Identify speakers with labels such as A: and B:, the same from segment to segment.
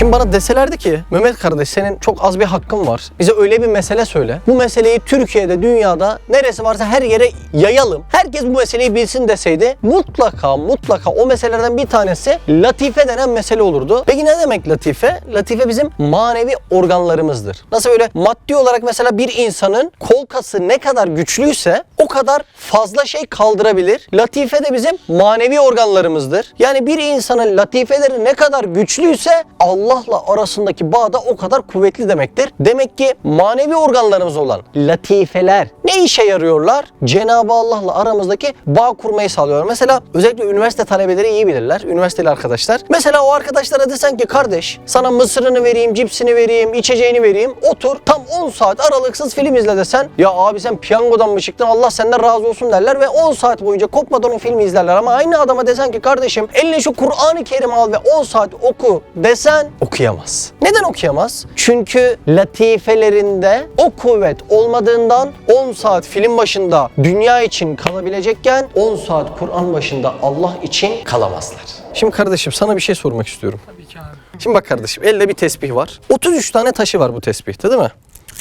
A: Şimdi bana deselerdi ki Mehmet kardeş senin çok az bir hakkın var. Bize öyle bir mesele söyle. Bu meseleyi Türkiye'de, dünyada neresi varsa her yere yayalım. Herkes bu meseleyi bilsin deseydi mutlaka mutlaka o meselelerden bir tanesi latife denen mesele olurdu. Peki ne demek latife? Latife bizim manevi organlarımızdır. Nasıl böyle maddi olarak mesela bir insanın kol kası ne kadar güçlüyse o kadar fazla şey kaldırabilir. Latife de bizim manevi organlarımızdır. Yani bir insanın latifeleri ne kadar güçlüyse Allah'la arasındaki bağ da o kadar kuvvetli demektir. Demek ki manevi organlarımız olan latifeler ne işe yarıyorlar? Cenab-ı Allah'la aramızdaki bağ kurmayı sağlıyorlar. Mesela özellikle üniversite talebeleri iyi bilirler. Üniversiteli arkadaşlar. Mesela o arkadaşlara desen ki kardeş sana mısırını vereyim, cipsini vereyim, içeceğini vereyim. Otur tam 10 saat aralıksız film izle desen. Ya abi sen piyangodan mı çıktın Allah senden razı olsun derler ve 10 saat boyunca kopmadan o filmi izlerler. Ama aynı adama desen ki kardeşim eline şu Kur'an-ı Kerim al ve 10 saat oku desen okuyamaz. Neden okuyamaz? Çünkü latifelerinde o kuvvet olmadığından 10 saat film başında dünya için kalabilecekken 10 saat Kur'an başında Allah için kalamazlar. Şimdi kardeşim sana bir şey sormak istiyorum.
B: Tabii ki abi.
A: Şimdi bak kardeşim elde bir tesbih var. 33 tane taşı var bu tesbihte değil mi?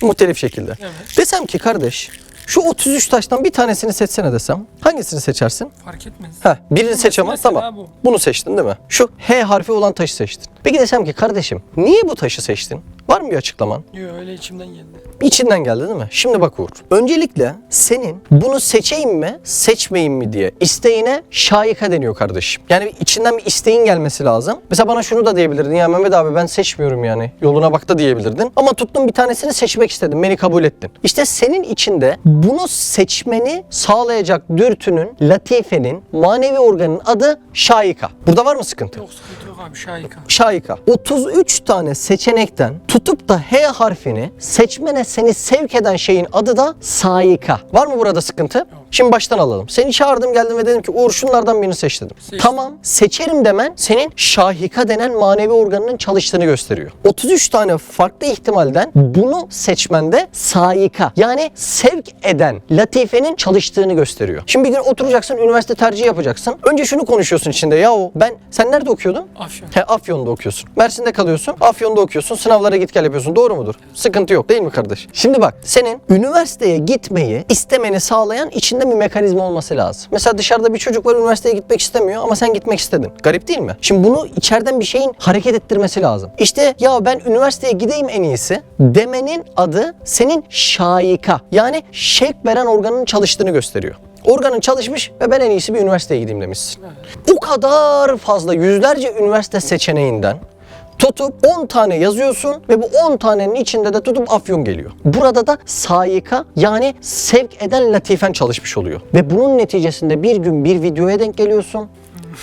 A: Muhtelif şekilde.
B: Evet.
A: Desem ki kardeş şu 33 taştan bir tanesini seçsene desem hangisini seçersin?
B: Fark etmez.
A: Ha, birini seç ama
B: Mesela
A: tamam.
B: bu.
A: Bunu seçtin değil mi? Şu H harfi olan taşı seçtin. Peki desem ki kardeşim niye bu taşı seçtin? Var mı bir açıklaman?
B: Yok öyle içimden geldi.
A: İçinden geldi değil mi? Şimdi bak Uğur. Öncelikle senin bunu seçeyim mi, seçmeyeyim mi diye isteğine şayika deniyor kardeşim. Yani içinden bir isteğin gelmesi lazım. Mesela bana şunu da diyebilirdin. Ya Mehmet abi ben seçmiyorum yani. Yoluna bak da diyebilirdin. Ama tuttun bir tanesini seçmek istedin. Beni kabul ettin. İşte senin içinde bunu seçmeni sağlayacak dürtünün, latifenin, manevi organın adı şayika. Burada var mı sıkıntı?
B: Yok sıkıntı yok abi şahika.
A: Şayika. 33 tane seçenekten tutup da H harfini seçmene seni sevk eden şeyin adı da sayika. Var mı burada sıkıntı? Şimdi baştan alalım. Seni çağırdım geldim ve dedim ki Uğur şunlardan birini seç dedim.
B: Seçtim.
A: Tamam seçerim demen senin şahika denen manevi organının çalıştığını gösteriyor. 33 tane farklı ihtimalden bunu seçmende sayika yani sevk eden latifenin çalıştığını gösteriyor. Şimdi bir gün oturacaksın üniversite tercihi yapacaksın. Önce şunu konuşuyorsun içinde yahu ben sen nerede okuyordun?
B: Afyon.
A: He Afyon'da okuyorsun. Mersin'de kalıyorsun. Afyon'da okuyorsun. Sınavlara git gel yapıyorsun. Doğru mudur? Sıkıntı yok değil mi kardeş? Şimdi bak senin üniversiteye gitmeyi istemeni sağlayan içinde bir mekanizma olması lazım. Mesela dışarıda bir çocuk var üniversiteye gitmek istemiyor ama sen gitmek istedin. Garip değil mi? Şimdi bunu içeriden bir şeyin hareket ettirmesi lazım. İşte ya ben üniversiteye gideyim en iyisi demenin adı senin şayika yani şevk veren organın çalıştığını gösteriyor. Organın çalışmış ve ben en iyisi bir üniversiteye gideyim demişsin. O kadar fazla yüzlerce üniversite seçeneğinden tutup 10 tane yazıyorsun ve bu 10 tanenin içinde de tutup afyon geliyor. Burada da sayika yani sevk eden latifen çalışmış oluyor. Ve bunun neticesinde bir gün bir videoya denk geliyorsun.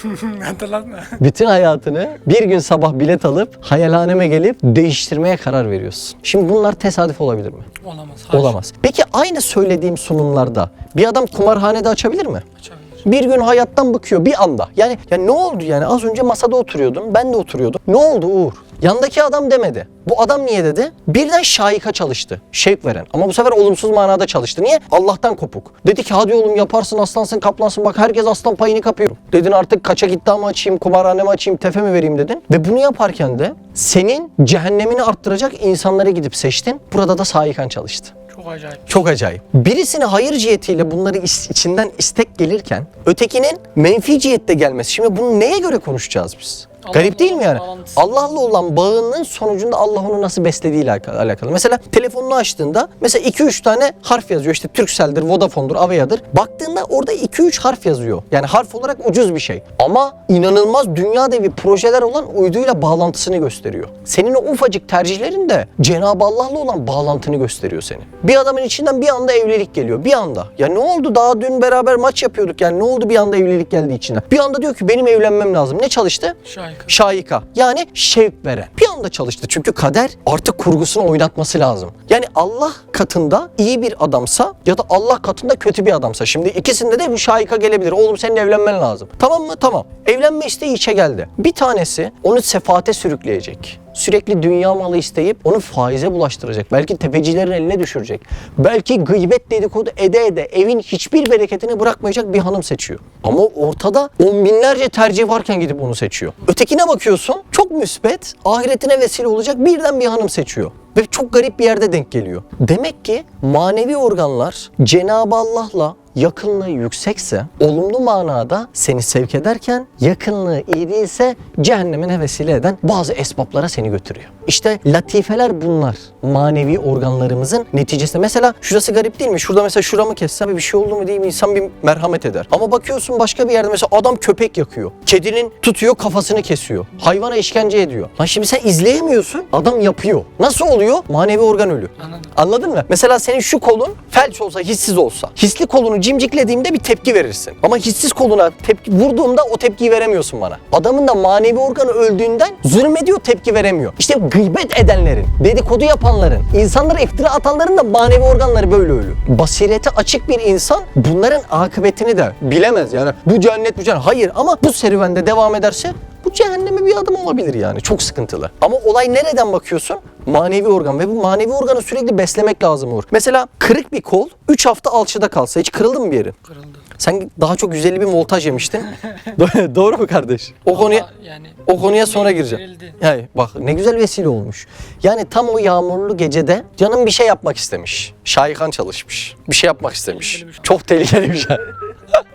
B: Hatırlatma.
A: Bütün hayatını bir gün sabah bilet alıp hayalhaneme gelip değiştirmeye karar veriyorsun. Şimdi bunlar tesadüf olabilir mi?
B: Olamaz. haşa.
A: Olamaz. Peki aynı söylediğim sunumlarda bir adam kumarhanede açabilir mi?
B: Açabilir.
A: Bir gün hayattan bıkıyor bir anda. Yani ya ne oldu yani az önce masada oturuyordum ben de oturuyordum. Ne oldu Uğur? Yandaki adam demedi. Bu adam niye dedi? Birden şahika çalıştı. Şevk veren. Ama bu sefer olumsuz manada çalıştı. Niye? Allah'tan kopuk. Dedi ki hadi oğlum yaparsın aslansın kaplansın bak herkes aslan payını kapıyor. Dedin artık kaça gitti mı açayım, kumarhane mi açayım, tefe mi vereyim dedin. Ve bunu yaparken de senin cehennemini arttıracak insanlara gidip seçtin. Burada da sahikan çalıştı.
B: Çok acayip.
A: Çok acayip. Birisine hayır cihetiyle bunları içinden istek gelirken ötekinin menfi cihette gelmesi. Şimdi bunu neye göre konuşacağız biz? Garip değil mi yani?
B: bağlantısı.
A: Allah'la olan bağının sonucunda Allah onu nasıl beslediğiyle alakalı-. Mesela telefonunu açtığında mesela 2-3 tane harf yazıyor. İşte Turkcell'dir, Vodafone'dur, Avea'dır. Baktığında orada 2-3 harf yazıyor. Yani harf olarak ucuz bir şey. Ama inanılmaz dünya devi projeler olan uyduyla bağlantısını gösteriyor. Senin o ufacık tercihlerin de Cenab-ı Allah'la olan bağlantını gösteriyor seni. Bir adamın içinden bir anda evlilik geliyor. Bir anda. Ya ne oldu? Daha dün beraber maç yapıyorduk yani. Ne oldu bir anda evlilik geldi içinden? Bir anda diyor ki benim evlenmem lazım. Ne çalıştı?
B: Şahika.
A: Şayika yani şevk veren. Bir anda çalıştı çünkü kader artık kurgusunu oynatması lazım. Yani Allah katında iyi bir adamsa ya da Allah katında kötü bir adamsa. Şimdi ikisinde de bir şayika gelebilir. Oğlum senin evlenmen lazım. Tamam mı? Tamam. Evlenme isteği içe geldi. Bir tanesi onu sefaate sürükleyecek. Sürekli dünya malı isteyip onu faize bulaştıracak. Belki tefecilerin eline düşürecek. Belki gıybet dedikodu ede ede evin hiçbir bereketini bırakmayacak bir hanım seçiyor. Ama ortada on binlerce tercih varken gidip onu seçiyor. Ötekine bakıyorsun çok müspet, ahiretine vesile olacak birden bir hanım seçiyor. Ve çok garip bir yerde denk geliyor. Demek ki manevi organlar Cenab-ı Allah'la yakınlığı yüksekse, olumlu manada seni sevk ederken yakınlığı iyi değilse cehennemine vesile eden bazı esbaplara seni götürüyor. İşte latifeler bunlar. Manevi organlarımızın neticesi. Mesela şurası garip değil mi? Şurada mesela şuramı kessem bir şey oldu mu değil mi? İnsan bir merhamet eder. Ama bakıyorsun başka bir yerde mesela adam köpek yakıyor. Kedinin tutuyor kafasını kesiyor. Hayvana işkence ediyor. Lan şimdi sen izleyemiyorsun. Adam yapıyor. Nasıl oluyor? Manevi organ ölü.
B: Anladım.
A: Anladın mı? Mesela senin şu kolun felç olsa, hissiz olsa. Hisli kolunu cimciklediğimde bir tepki verirsin. Ama hissiz koluna tepki vurduğumda o tepkiyi veremiyorsun bana. Adamın da manevi organı öldüğünden zulmediyor, tepki veremiyor. İşte gıybet edenlerin, dedikodu yapanların, insanlara iftira atanların da manevi organları böyle ölü. Basireti açık bir insan bunların akıbetini de bilemez yani. Bu cennet bu cennet. Hayır ama bu serüvende devam ederse bu cehenneme bir adım olabilir yani. Çok sıkıntılı. Ama olay nereden bakıyorsun? Manevi organ ve bu manevi organı sürekli beslemek lazım Uğur. Mesela kırık bir kol 3 hafta alçıda kalsa hiç kırıldı mı bir yerin?
B: Kırıldı.
A: Sen daha çok 150 bin voltaj yemiştin. Do- Doğru mu kardeş? O konuya
B: Ama yani
A: o konuya sonra gireceğim. Yani bak ne güzel vesile olmuş. Yani tam o yağmurlu gecede canım bir şey yapmak istemiş. Şahikan çalışmış. Bir şey yapmak istemiş.
B: Tehlikeli şey.
A: Çok tehlikeli bir şey.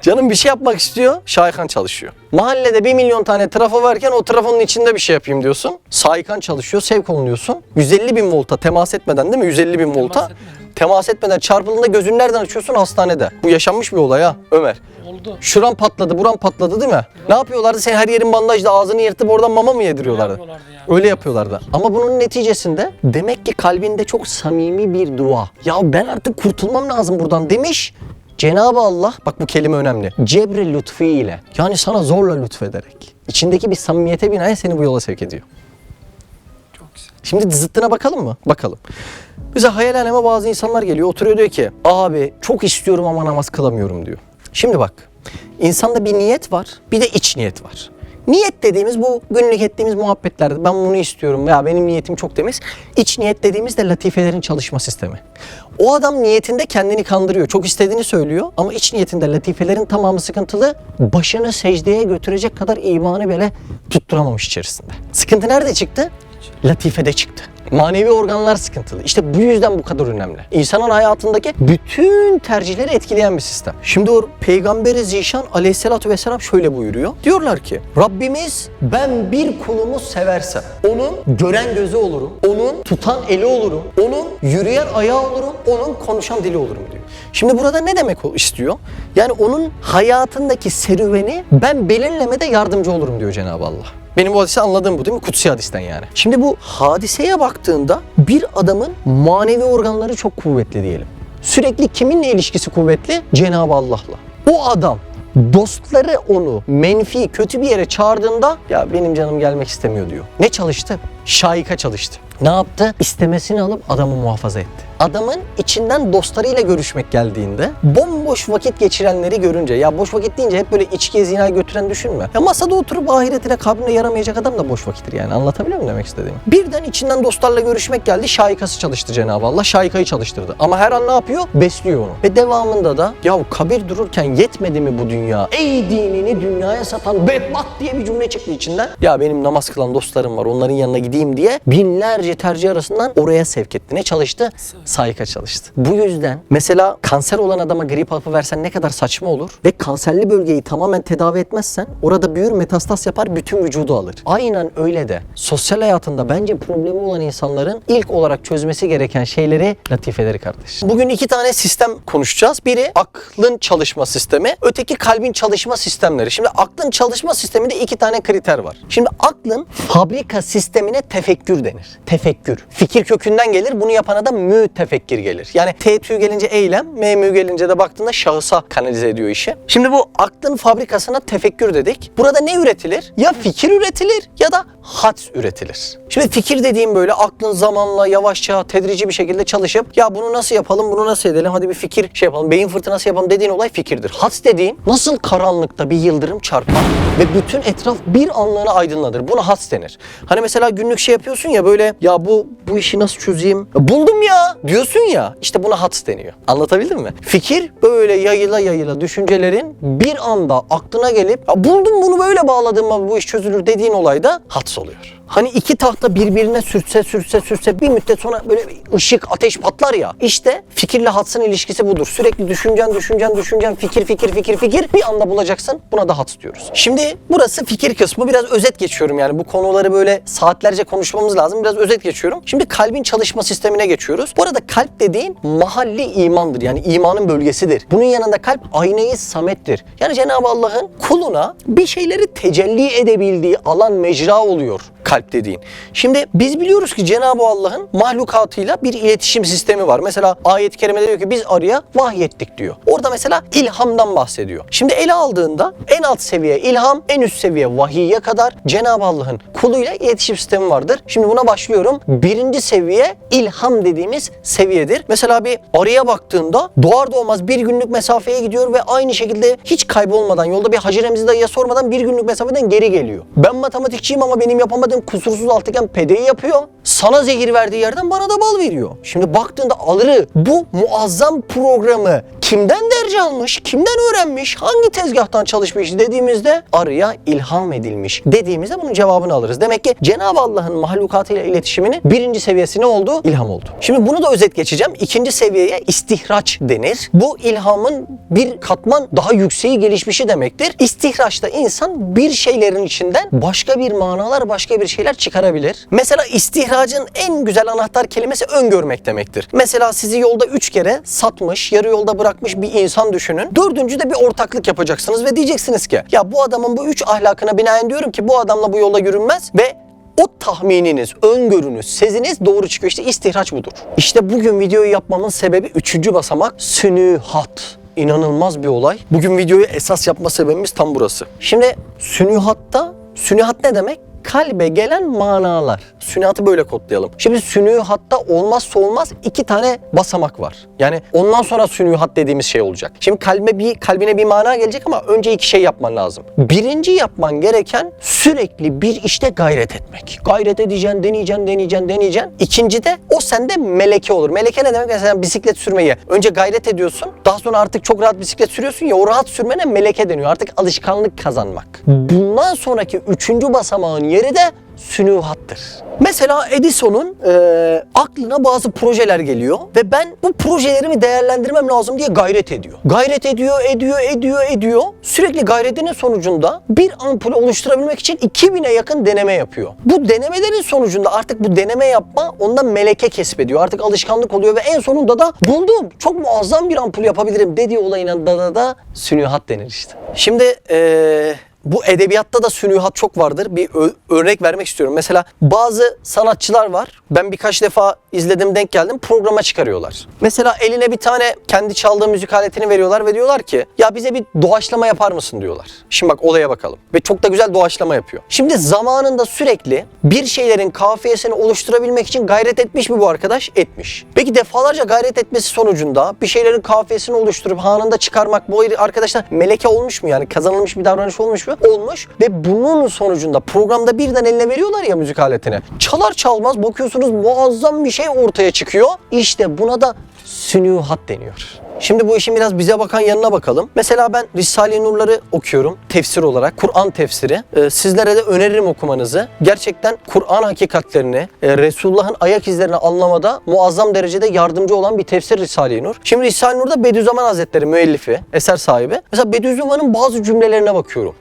A: Canım bir şey yapmak istiyor, Şahikan çalışıyor. Mahallede bir milyon tane trafo varken o trafonun içinde bir şey yapayım diyorsun. Şahikan çalışıyor, sevk olunuyorsun. 150 bin volta temas etmeden değil mi? 150 bin volta.
B: etmeden.
A: Temas etmeden çarpıldığında gözün nereden açıyorsun? Hastanede. Bu yaşanmış bir olay ha Ömer.
B: Oldu.
A: Şuran patladı, buran patladı değil mi? Ne yapıyorlardı? Sen her yerin bandajla ağzını yırtıp oradan mama mı yediriyorlardı?
B: yapıyorlardı ya?
A: Öyle yapıyorlardı. Ama bunun neticesinde demek ki kalbinde çok samimi bir dua. Ya ben artık kurtulmam lazım buradan demiş. Cenab-ı Allah, bak bu kelime önemli. Cebre lütfu ile, yani sana zorla lütfederek, içindeki bir samimiyete binaen seni bu yola sevk ediyor.
B: Çok güzel.
A: Şimdi zıttına bakalım mı? Bakalım. Bize hayal aleme bazı insanlar geliyor oturuyor diyor ki abi çok istiyorum ama namaz kılamıyorum diyor. Şimdi bak insanda bir niyet var bir de iç niyet var. Niyet dediğimiz bu günlük ettiğimiz muhabbetlerde ben bunu istiyorum veya benim niyetim çok temiz. İç niyet dediğimiz de latifelerin çalışma sistemi. O adam niyetinde kendini kandırıyor. Çok istediğini söylüyor ama iç niyetinde latifelerin tamamı sıkıntılı. Başını secdeye götürecek kadar imanı bile tutturamamış içerisinde. Sıkıntı nerede çıktı? Latifede çıktı. Manevi organlar sıkıntılı. İşte bu yüzden bu kadar önemli. İnsanın hayatındaki bütün tercihleri etkileyen bir sistem. Şimdi o Peygamberi Zişan aleyhissalatü vesselam şöyle buyuruyor. Diyorlar ki Rabbimiz ben bir kulumu seversem onun gören gözü olurum, onun tutan eli olurum, onun yürüyen ayağı olurum, onun konuşan dili olurum diyor. Şimdi burada ne demek istiyor? Yani onun hayatındaki serüveni ben belirlemede yardımcı olurum diyor Cenab-ı Allah. Benim bu hadise anladığım bu değil mi? Kutsi hadisten yani. Şimdi bu hadiseye baktığında bir adamın manevi organları çok kuvvetli diyelim. Sürekli kiminle ilişkisi kuvvetli? Cenab-ı Allah'la. O adam dostları onu menfi kötü bir yere çağırdığında ya benim canım gelmek istemiyor diyor. Ne çalıştı? Şaika çalıştı. Ne yaptı? İstemesini alıp adamı muhafaza etti. Adamın içinden dostlarıyla görüşmek geldiğinde bomboş vakit geçirenleri görünce ya boş vakit deyince hep böyle içkiye zina götüren düşünme. Ya masada oturup ahiretine kabrine yaramayacak adam da boş vakittir yani anlatabiliyor muyum demek istediğimi? Birden içinden dostlarla görüşmek geldi şaikası çalıştı Cenab-ı Allah şaikayı çalıştırdı. Ama her an ne yapıyor? Besliyor onu. Ve devamında da ya kabir dururken yetmedi mi bu dünya? Ey dinini dünyaya satan bedbaht diye bir cümle çıktı içinden. Ya benim namaz kılan dostlarım var onların yanına gideyim diye binlerce tercih arasından oraya sevk etti. Ne çalıştı? Sayka çalıştı. Bu yüzden mesela kanser olan adama grip hapı versen ne kadar saçma olur ve kanserli bölgeyi tamamen tedavi etmezsen orada büyür metastas yapar bütün vücudu alır. Aynen öyle de sosyal hayatında bence problemi olan insanların ilk olarak çözmesi gereken şeyleri latifeleri kardeş. Bugün iki tane sistem konuşacağız. Biri aklın çalışma sistemi, öteki kalbin çalışma sistemleri. Şimdi aklın çalışma sisteminde iki tane kriter var. Şimdi aklın fabrika sistemine tefekkür denir. Tefekkür. Fikir kökünden gelir. Bunu yapana da mütefekkir gelir. Yani T tüyü gelince eylem, M mü gelince de baktığında şahısa kanalize ediyor işi. Şimdi bu aklın fabrikasına tefekkür dedik. Burada ne üretilir? Ya fikir üretilir ya da hadis üretilir. Şimdi fikir dediğim böyle aklın zamanla yavaşça tedrici bir şekilde çalışıp ya bunu nasıl yapalım bunu nasıl edelim hadi bir fikir şey yapalım beyin fırtınası yapalım dediğin olay fikirdir. Hadis dediğin nasıl karanlıkta bir yıldırım çarpar ve bütün etraf bir anlığına aydınlanır. Buna hadis denir. Hani mesela günlük şey yapıyorsun ya böyle ya bu bu işi nasıl çözeyim? Buldum ya diyorsun ya. İşte buna hats deniyor. Anlatabildim mi? Fikir böyle yayıla yayıla düşüncelerin bir anda aklına gelip ya buldum bunu böyle bağladığımda bu iş çözülür dediğin olayda hats oluyor. Hani iki tahta birbirine sürtse sürtse sürtse bir müddet sonra böyle bir ışık ateş patlar ya. İşte fikirle hatsın ilişkisi budur. Sürekli düşüneceksin düşüneceksin düşüneceksin fikir fikir fikir fikir bir anda bulacaksın. Buna da hats diyoruz. Şimdi burası fikir kısmı. Biraz özet geçiyorum yani bu konuları böyle saatlerce konuşmamız lazım. Biraz özet geçiyorum. Şimdi kalbin çalışma sistemine geçiyoruz. Bu arada kalp dediğin mahalli imandır. Yani imanın bölgesidir. Bunun yanında kalp aynayı samettir. Yani Cenab-ı Allah'ın kuluna bir şeyleri tecelli edebildiği alan mecra oluyor kalp dediğin. Şimdi biz biliyoruz ki Cenab-ı Allah'ın mahlukatıyla bir iletişim sistemi var. Mesela ayet-i kerimede diyor ki biz arıya vahyettik diyor. Orada mesela ilhamdan bahsediyor. Şimdi ele aldığında en alt seviye ilham, en üst seviye vahiye kadar Cenab-ı Allah'ın kuluyla iletişim sistemi vardır. Şimdi buna başlıyorum. Birinci seviye ilham dediğimiz seviyedir. Mesela bir arıya baktığında doğar doğmaz bir günlük mesafeye gidiyor ve aynı şekilde hiç kaybolmadan yolda bir Hacı Remzi dayıya sormadan bir günlük mesafeden geri geliyor. Ben matematikçiyim ama benim yapamadığım kusursuz altıgen pedeyi yapıyor. Sana zehir verdiği yerden bana da bal veriyor. Şimdi baktığında alırı bu muazzam programı kimden derc almış, kimden öğrenmiş, hangi tezgahtan çalışmış dediğimizde arıya ilham edilmiş dediğimizde bunun cevabını alırız. Demek ki Cenab-ı Allah'ın mahlukatıyla iletişiminin birinci seviyesi ne oldu? İlham oldu. Şimdi bunu da özet geçeceğim. İkinci seviyeye istihraç denir. Bu ilhamın bir katman daha yükseği gelişmişi demektir. İstihraçta insan bir şeylerin içinden başka bir manalar, başka bir şeyler çıkarabilir. Mesela istihracın en güzel anahtar kelimesi öngörmek demektir. Mesela sizi yolda üç kere satmış, yarı yolda bırakmış bir insan düşünün. Dördüncüde bir ortaklık yapacaksınız ve diyeceksiniz ki ya bu adamın bu üç ahlakına binaen diyorum ki bu adamla bu yolda yürünmez ve o tahmininiz, öngörünüz, seziniz doğru çıkıyor. İşte istihraç budur. İşte bugün videoyu yapmamın sebebi üçüncü basamak sünühat. İnanılmaz bir olay. Bugün videoyu esas yapma sebebimiz tam burası. Şimdi sünühatta, sünühat ne demek? Kalbe gelen manalar. Sünnihatı böyle kodlayalım. Şimdi sünnihatta olmazsa olmaz iki tane basamak var. Yani ondan sonra sünnihat dediğimiz şey olacak. Şimdi kalbe bir kalbine bir mana gelecek ama önce iki şey yapman lazım. Birinci yapman gereken sürekli bir işte gayret etmek. Gayret edeceksin, deneyeceksin, deneyeceksin, deneyeceksin. İkinci de o sende meleke olur. Meleke ne demek? Mesela bisiklet sürmeyi önce gayret ediyorsun. Daha sonra artık çok rahat bisiklet sürüyorsun ya o rahat sürmene meleke deniyor. Artık alışkanlık kazanmak. Bundan sonraki üçüncü basamağın yeri de sünühattır. Mesela Edison'un e, aklına bazı projeler geliyor ve ben bu projelerimi değerlendirmem lazım diye gayret ediyor. Gayret ediyor, ediyor, ediyor, ediyor. Sürekli gayretinin sonucunda bir ampul oluşturabilmek için 2000'e yakın deneme yapıyor. Bu denemelerin sonucunda artık bu deneme yapma ondan meleke kesbediyor. Artık alışkanlık oluyor ve en sonunda da buldum. Çok muazzam bir ampul yapabilirim dediği olayına da da da sünühat denir işte. Şimdi eee bu edebiyatta da sünühat çok vardır. Bir örnek vermek istiyorum. Mesela bazı sanatçılar var. Ben birkaç defa izledim, denk geldim. Programa çıkarıyorlar. Mesela eline bir tane kendi çaldığı müzik aletini veriyorlar ve diyorlar ki ya bize bir doğaçlama yapar mısın diyorlar. Şimdi bak olaya bakalım. Ve çok da güzel doğaçlama yapıyor. Şimdi zamanında sürekli bir şeylerin kafiyesini oluşturabilmek için gayret etmiş mi bu arkadaş? Etmiş. Peki defalarca gayret etmesi sonucunda bir şeylerin kafiyesini oluşturup anında çıkarmak bu arkadaşlar meleke olmuş mu yani kazanılmış bir davranış olmuş mu? Olmuş ve bunun sonucunda programda birden eline veriyorlar ya müzik aletini. Çalar çalmaz bakıyorsunuz muazzam bir şey ortaya çıkıyor. İşte buna da sünühat deniyor. Şimdi bu işin biraz bize bakan yanına bakalım. Mesela ben Risale-i Nur'ları okuyorum tefsir olarak. Kur'an tefsiri. Ee, sizlere de öneririm okumanızı. Gerçekten Kur'an hakikatlerini, e, Resulullah'ın ayak izlerini anlamada muazzam derecede yardımcı olan bir tefsir Risale-i Nur. Şimdi Risale-i Nur'da Bediüzzaman Hazretleri müellifi, eser sahibi. Mesela Bediüzzaman'ın bazı cümlelerine bakıyorum.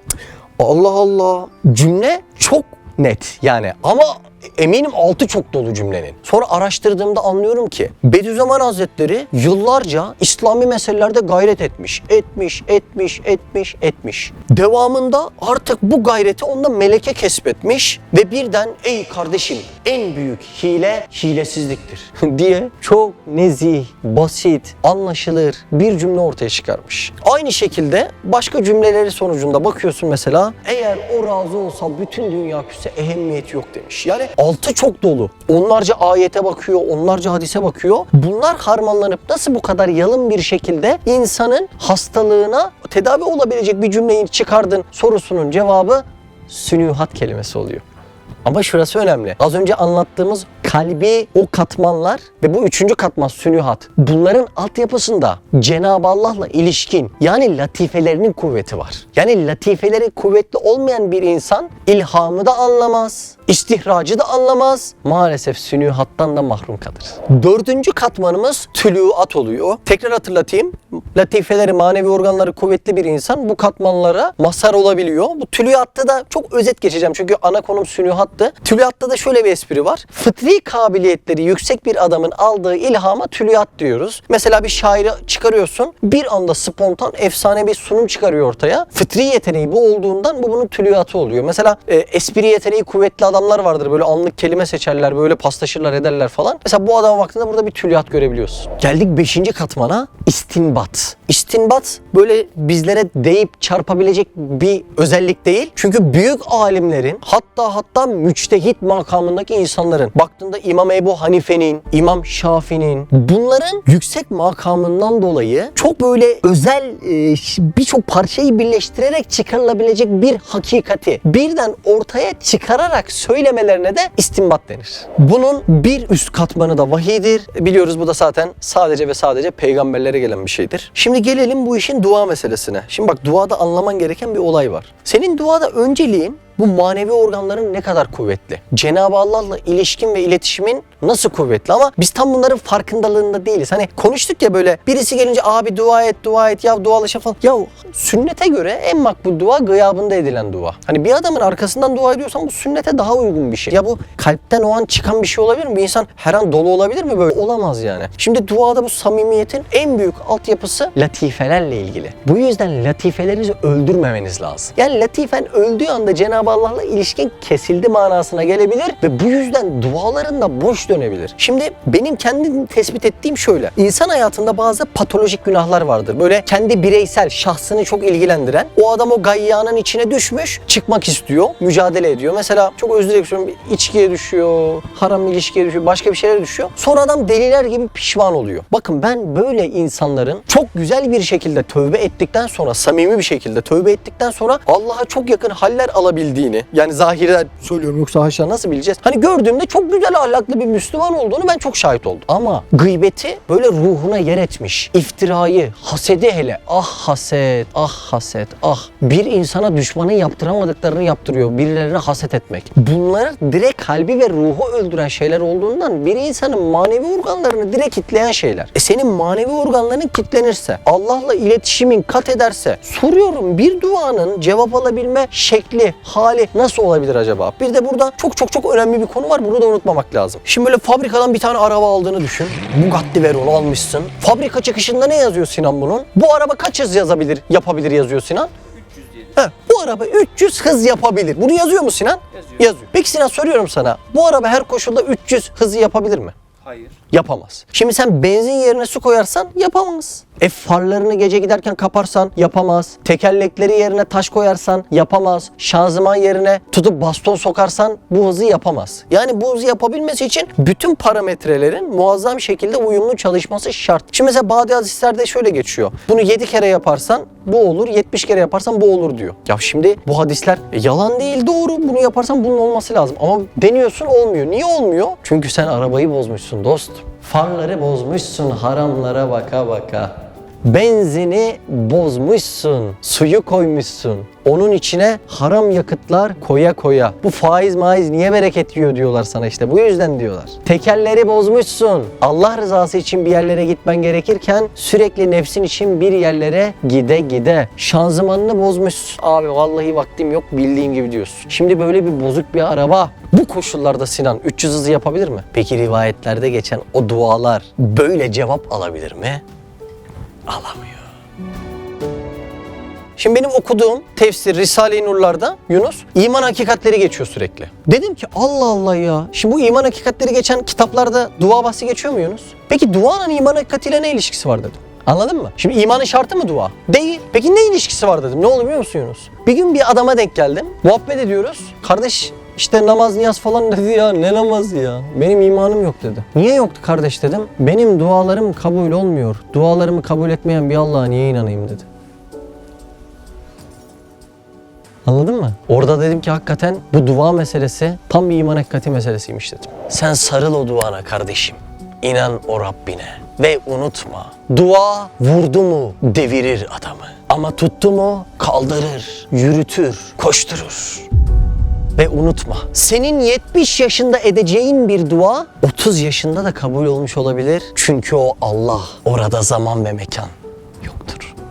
A: Allah Allah. Cümle çok net yani ama eminim altı çok dolu cümlenin. Sonra araştırdığımda anlıyorum ki Bediüzzaman Hazretleri yıllarca İslami meselelerde gayret etmiş. Etmiş, etmiş, etmiş, etmiş. Devamında artık bu gayreti onda meleke kesbetmiş ve birden ey kardeşim en büyük hile hilesizliktir diye çok nezih, basit, anlaşılır bir cümle ortaya çıkarmış. Aynı şekilde başka cümleleri sonucunda bakıyorsun mesela eğer o razı olsa bütün dünya küsse ehemmiyeti yok demiş. Yani altı çok dolu. Onlarca ayete bakıyor, onlarca hadise bakıyor. Bunlar harmanlanıp nasıl bu kadar yalın bir şekilde insanın hastalığına tedavi olabilecek bir cümleyi çıkardın sorusunun cevabı sünühat kelimesi oluyor. Ama şurası önemli. Az önce anlattığımız kalbi o katmanlar ve bu üçüncü katman sünühat. Bunların altyapısında Cenab-ı Allah'la ilişkin yani latifelerinin kuvveti var. Yani latifeleri kuvvetli olmayan bir insan ilhamı da anlamaz, istihracı da anlamaz. Maalesef sünühattan da mahrum kalır. Dördüncü katmanımız tülüat oluyor. Tekrar hatırlatayım. Latifeleri, manevi organları kuvvetli bir insan bu katmanlara mazhar olabiliyor. Bu tülüatta da çok özet geçeceğim çünkü ana konum sünühattı. Tülüatta da şöyle bir espri var. Fıtri kabiliyetleri yüksek bir adamın aldığı ilhama tülüat diyoruz. Mesela bir şairi çıkarıyorsun. Bir anda spontan efsane bir sunum çıkarıyor ortaya. Fıtri yeteneği bu olduğundan bu bunun tülüatı oluyor. Mesela e, espri yeteneği kuvvetli adamlar vardır. Böyle anlık kelime seçerler, böyle paslaşırlar ederler falan. Mesela bu adama baktığında burada bir tülüat görebiliyorsun. Geldik 5. katmana istinbat. İstinbat böyle bizlere deyip çarpabilecek bir özellik değil. Çünkü büyük alimlerin hatta hatta müçtehit makamındaki insanların baktığında İmam Ebu Hanife'nin, İmam Şafi'nin bunların yüksek makamından dolayı çok böyle özel e, birçok parçayı birleştirerek çıkarılabilecek bir hakikati birden ortaya çıkararak söylemelerine de istinbat denir. Bunun bir üst katmanı da vahiydir. Biliyoruz bu da zaten sadece ve sadece peygamberlere gelen bir şeydir. Şimdi gelelim bu işin dua meselesine. Şimdi bak duada anlaman gereken bir olay var. Senin duada önceliğin bu manevi organların ne kadar kuvvetli? Cenab-ı Allah'la ilişkin ve iletişimin nasıl kuvvetli? Ama biz tam bunların farkındalığında değiliz. Hani konuştuk ya böyle birisi gelince abi dua et, dua et, ya dualaşa falan. Ya sünnete göre en makbul dua gıyabında edilen dua. Hani bir adamın arkasından dua ediyorsan bu sünnete daha uygun bir şey. Ya bu kalpten o an çıkan bir şey olabilir mi? Bir insan her an dolu olabilir mi böyle? Olamaz yani. Şimdi duada bu samimiyetin en büyük altyapısı latifelerle ilgili. Bu yüzden latifelerinizi öldürmemeniz lazım. Yani latifen öldüğü anda Cenab-ı Allah'la ilişkin kesildi manasına gelebilir ve bu yüzden dualarında boş dönebilir. Şimdi benim kendim tespit ettiğim şöyle. İnsan hayatında bazı patolojik günahlar vardır. Böyle kendi bireysel, şahsını çok ilgilendiren. O adam o gayyanın içine düşmüş, çıkmak istiyor, mücadele ediyor. Mesela çok özür dilerim içkiye düşüyor, haram ilişkiye düşüyor, başka bir şeylere düşüyor. Sonra adam deliler gibi pişman oluyor. Bakın ben böyle insanların çok güzel bir şekilde tövbe ettikten sonra, samimi bir şekilde tövbe ettikten sonra Allah'a çok yakın haller alabildiğini, yani zahirden söylüyorum yoksa haşa nasıl bileceğiz? Hani gördüğümde çok güzel ahlaklı bir Müslüman olduğunu ben çok şahit oldum. Ama gıybeti böyle ruhuna yer etmiş. iftirayı, hasedi hele. Ah haset, ah haset, ah. Bir insana düşmanın yaptıramadıklarını yaptırıyor. Birilerine haset etmek. Bunlar direkt kalbi ve ruhu öldüren şeyler olduğundan bir insanın manevi organlarını direkt kitleyen şeyler. E senin manevi organların kitlenirse, Allah'la iletişimin kat ederse, soruyorum bir duanın cevap alabilme şekli, hali nasıl olabilir acaba? Bir de burada çok çok çok önemli bir konu var. Bunu da unutmamak lazım. Şimdi böyle fabrikadan bir tane araba aldığını düşün. Bugatti Veyron almışsın. Fabrika çıkışında ne yazıyor Sinan bunun? Bu araba kaç hız yazabilir, yapabilir yazıyor Sinan?
B: 300 diyelim.
A: He, bu araba 300 hız yapabilir. Bunu yazıyor mu Sinan?
B: Yazıyor.
A: Yazıyor. Peki Sinan soruyorum sana. Bu araba her koşulda 300 hızı yapabilir mi?
B: Hayır.
A: Yapamaz. Şimdi sen benzin yerine su koyarsan yapamaz. E farlarını gece giderken kaparsan yapamaz. Tekerlekleri yerine taş koyarsan yapamaz. Şanzıman yerine tutup baston sokarsan bu hızı yapamaz. Yani bu hızı yapabilmesi için bütün parametrelerin muazzam şekilde uyumlu çalışması şart. Şimdi mesela bazı hadislerde şöyle geçiyor. Bunu 7 kere yaparsan bu olur, 70 kere yaparsan bu olur diyor. Ya şimdi bu hadisler e, yalan değil doğru. Bunu yaparsan bunun olması lazım. Ama deniyorsun olmuyor. Niye olmuyor? Çünkü sen arabayı bozmuşsun dost. Farları bozmuşsun haramlara baka baka. Benzini bozmuşsun, suyu koymuşsun. Onun içine haram yakıtlar koya koya. Bu faiz maiz niye bereket yiyor diyorlar sana işte. Bu yüzden diyorlar. Tekerleri bozmuşsun. Allah rızası için bir yerlere gitmen gerekirken sürekli nefsin için bir yerlere gide gide. Şanzımanını bozmuşsun. Abi vallahi vaktim yok bildiğim gibi diyorsun. Şimdi böyle bir bozuk bir araba bu koşullarda Sinan 300 hızı yapabilir mi? Peki rivayetlerde geçen o dualar böyle cevap alabilir mi? Alamıyor. Şimdi benim okuduğum tefsir Risale-i Nurlar'da Yunus iman hakikatleri geçiyor sürekli. Dedim ki Allah Allah ya. Şimdi bu iman hakikatleri geçen kitaplarda dua bahsi geçiyor mu Yunus? Peki duanın iman hakikatiyle ne ilişkisi var dedim. Anladın mı? Şimdi imanın şartı mı dua? Değil. Peki ne ilişkisi var dedim. Ne oldu biliyor musun Yunus? Bir gün bir adama denk geldim. Muhabbet ediyoruz. Kardeş işte namaz niyaz falan dedi ya ne namazı ya benim imanım yok dedi. Niye yoktu kardeş dedim. Benim dualarım kabul olmuyor. Dualarımı kabul etmeyen bir Allah'a niye inanayım dedi. Anladın mı? Orada dedim ki hakikaten bu dua meselesi tam bir iman hakikati meselesiymiş dedim. Sen sarıl o duana kardeşim. İnan o Rabbine. Ve unutma. Dua vurdu mu devirir adamı. Ama tuttu mu kaldırır, yürütür, koşturur. Ve unutma, senin 70 yaşında edeceğin bir dua 30 yaşında da kabul olmuş olabilir. Çünkü o Allah, orada zaman ve mekan.